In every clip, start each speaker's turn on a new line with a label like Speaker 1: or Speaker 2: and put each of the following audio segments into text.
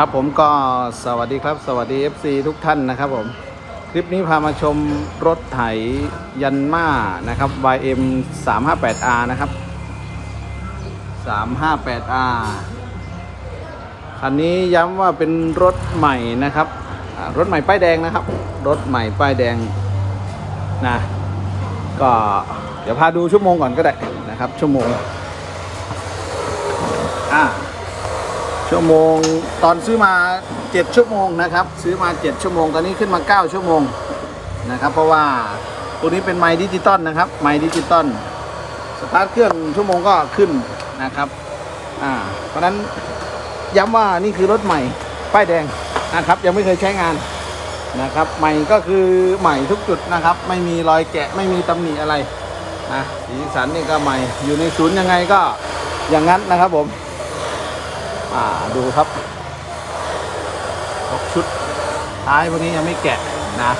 Speaker 1: ครับผมก็สวัสดีครับ สวัสดี FC ทุกท่านนะครับผม คลิปนี้พามาชมรถไถยันมานะครับ YM 358R นะครับ 358R คันนี้ย้ำว่าเป็นรถใหม่นะครับ รถใหม่ป้ายแดงนะครับ รถใหม่ป้ายแดงนะก็เดี๋ยวพาดูชั่วโมงก่อนก็ได้นะครับ ชั่วโมงอ่า ชั่วโมงตอนซื้อมา 7 ชั่วโมงนะครับ ซื้อมา 7 ชั่วโมง ตอนนี้ขึ้นมา 9 ชั่วโมงนะครับ เพราะว่าตัวนี้เป็นไมดิจิตอลนะครับ ไมดิจิตอลสตาร์ทเครื่องชั่วโมงก็ขึ้นนะครับอ่าเพราะฉะนั้นย้ำว่านี่คือรถใหม่ป้ายแดงนะครับยังไม่เคยใช้งานนะครับใหม่ก็คือใหม่ทุกจุดนะครับ ไม่มีรอยแกะไม่มีตำหนิอะไรนะสีสันนี่ก็ใหม่อยู่ในศูนย์ยังไงก็อย่างนั้นนะครับผม อ่าดูครับชุดท้ายพวกนี้ยังไม่แกะนะ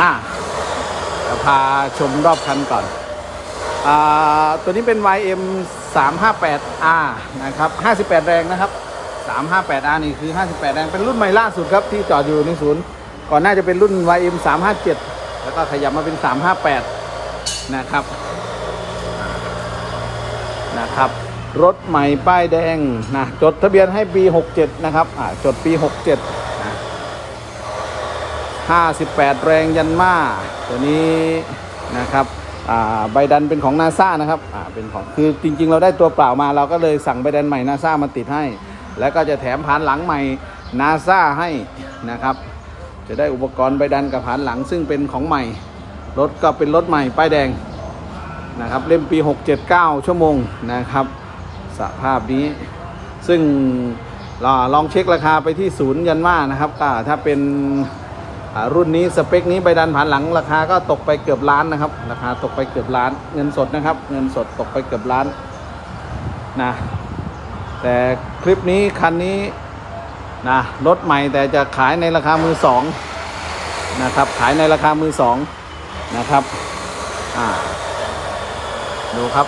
Speaker 1: อ่าจะพาชมรอบคันก่อนอ่าตัวนี้เป็น YM 358R นะครับ58 แรงนะครับ 358R นี่คือ 58 แรงเป็นรุ่นใหม่ล่าสุดครับที่จอดอยู่ในศูนย์ก่อนหน้าจะเป็นรุ่น YM 357 แล้วก็ขยับมาเป็น 358 นะครับนะครับ รถใหม่ป้ายแดงนะจดทะเบียนให้ปี 67 นะครับอ่าจดปี 67นะ58 แรงยันมาตัวนี้นะครับอ่าใบดันเป็นของนาซ่านะครับอ่าเป็นของคือจริง ๆ เราได้ตัวเปล่ามาเราก็เลยสั่งใบดันใหม่นาซ่ามาติดให้ แล้วก็จะแถมผานหลังใหม่นาซ่าให้นะครับจะได้อุปกรณ์ใบดันกับผานหลังซึ่งเป็นของใหม่ รถก็เป็นรถใหม่ป้ายแดงนะครับเล่มปี 679 ชั่วโมงนะครับ สภาพนี้ ซึ่งลองเช็คราคาไปที่ศูนย์ยันมานะครับก็ถ้าเป็นรุ่นนี้สเปคนี้ใบดันผ่านหลังราคาก็ตกไปเกือบล้านนะครับ ราคาตกไปเกือบล้าน เงินสดนะครับ เงินสดตกไปเกือบล้านนะแต่คลิปนี้คันนี้นะรถใหม่แต่จะขายในราคามือสองนะครับ ขายในราคามือสองนะครับอ่าดูครับ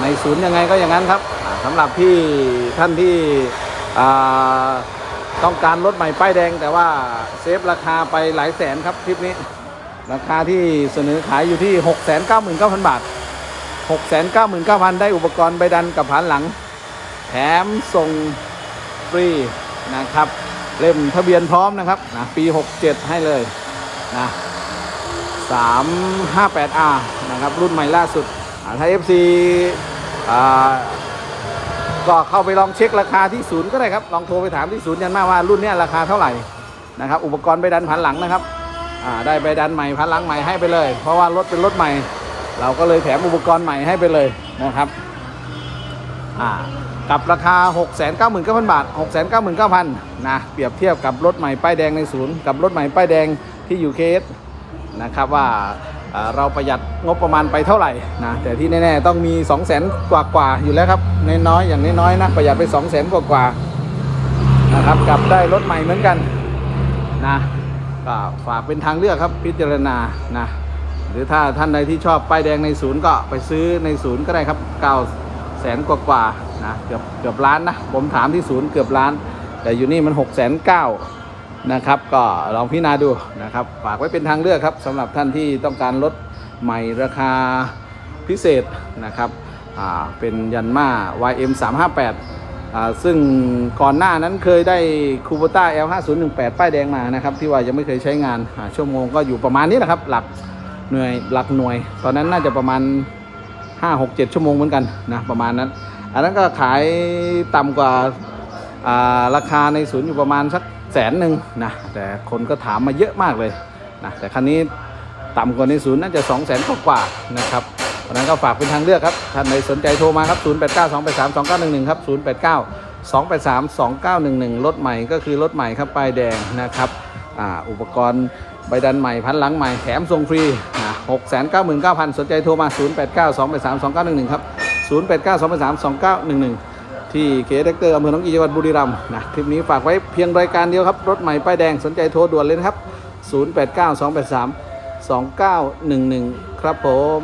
Speaker 1: ในศูนย์ยังไงก็อย่างนั้นครับสำหรับที่ท่านที่ต้องการรถใหม่ป้ายแดง แต่ว่าเซฟราคาไปหลายแสนครับคลิปนี้ ราคาที่เสนอขายอยู่ที่ 699,000 บาท 699,000 ได้อุปกรณ์ใบดันกับผานหลัง แถมส่งฟรีนะครับ เล่มทะเบียนพร้อมนะครับนะปี 67 ให้เลยนะ 358R นะครับ รุ่นใหม่ล่าสุด ถ้า FC อ่าก็เข้าไปลองเช็คราคาที่ศูนย์ก็ได้ครับ ลองโทรไปถามที่ศูนย์ยันมาว่ารุ่นนี้ราคาเท่าไหร่นะครับ อุปกรณ์ใบดันพันหลังนะครับได้ใบดันใหม่พันหลังใหม่ให้ไปเลย เพราะว่ารถเป็นรถใหม่ เราก็เลยแถมอุปกรณ์ใหม่ให้ไปเลยนะครับกับราคา 699,000 บาท 699,000นะเปรียบเทียบกับรถใหม่ป้ายแดงในศูนย์กับรถใหม่ป้ายแดงที่อยู่เคสนะครับว่า เราประหยัดงบประมาณไปเท่าไหร่นะแต่ที่แน่ๆต้องมี 2 0 0 0 0 0กว่ากว่าๆอยู่แล้วครับน้อยๆอย่างน้อยๆนะประหยัดไป2 0 0 0 0 0กว่ากว่าๆนะครับกับได้รถใหม่เหมือนกันนะก็ฝากเป็นทางเลือกครับพิจารณานะหรือถ้าท่านใดที่ชอบป้ายแดงในศูนย์ก็ไปซื้อในศูนย์ก็ได้ครับ9แสนกว่าๆนะเกือบเกือบล้านนะผมถามที่ศูนย์เกือบล้าน แต่อยู่นี่มัน6 9 0 0 0 นะครับ ก็ลองพิจารณาดูนะครับ ฝากไว้เป็นทางเลือกครับสำหรับท่านที่ต้องการรถใหม่ราคาพิเศษนะครับเป็นยันมา YM 358อ่าซึ่งก่อนหน้านั้นเคยได้คูโบต้า L 5 0 1 8ป้ายแดงมานะครับ ที่ว่ายังไม่เคยใช้งานชั่วโมงก็อยู่ประมาณนี้แหละครับ หลักหน่วยหลักหน่วย ตอนนั้นน่าจะประมาณ 5 6 7 ชั่วโมงเหมือนกันนะประมาณนั้น อันนั้นก็ขายต่ำกว่าราคาในศูนย์อยู่ประมาณสัก แสนหนึ่งนะแต่คนก็ถามมาเยอะมากเลยนะแต่คันนี้ต่ำกว่าในศูนย์น่าจะ2 0 0 0 0 0กว่านะครับเพราะนั้นก็ฝากเป็นทางเลือกครับท่านใดสนใจโทรมาครับ 0 8 9 2 8 3 2 9 1 1 ครับ 0 8 9 2 8 3 2 9 1 1 รถใหม่ก็คือรถใหม่ครับป้ายแดงนะครับอ่าอุปกรณ์ใบดันใหม่พันหลังใหม่แถมส่งฟรีนะ6 9 9 9 0 0สนใจโทรมา 0 8 9 2 8 3 2 9 1 1 ครับ 0 8 9 2 8 3 2 9 1 1 ที่เคเด็กเตอร์อำเภอหนองกีจังหวัดบุรีรัมย์นะคลิปนี้ฝากไว้เพียงรายการเดียวครับ รถใหม่ป้ายแดงสนใจโทรด่วนเลยนะครับ 0892832911 ครับผม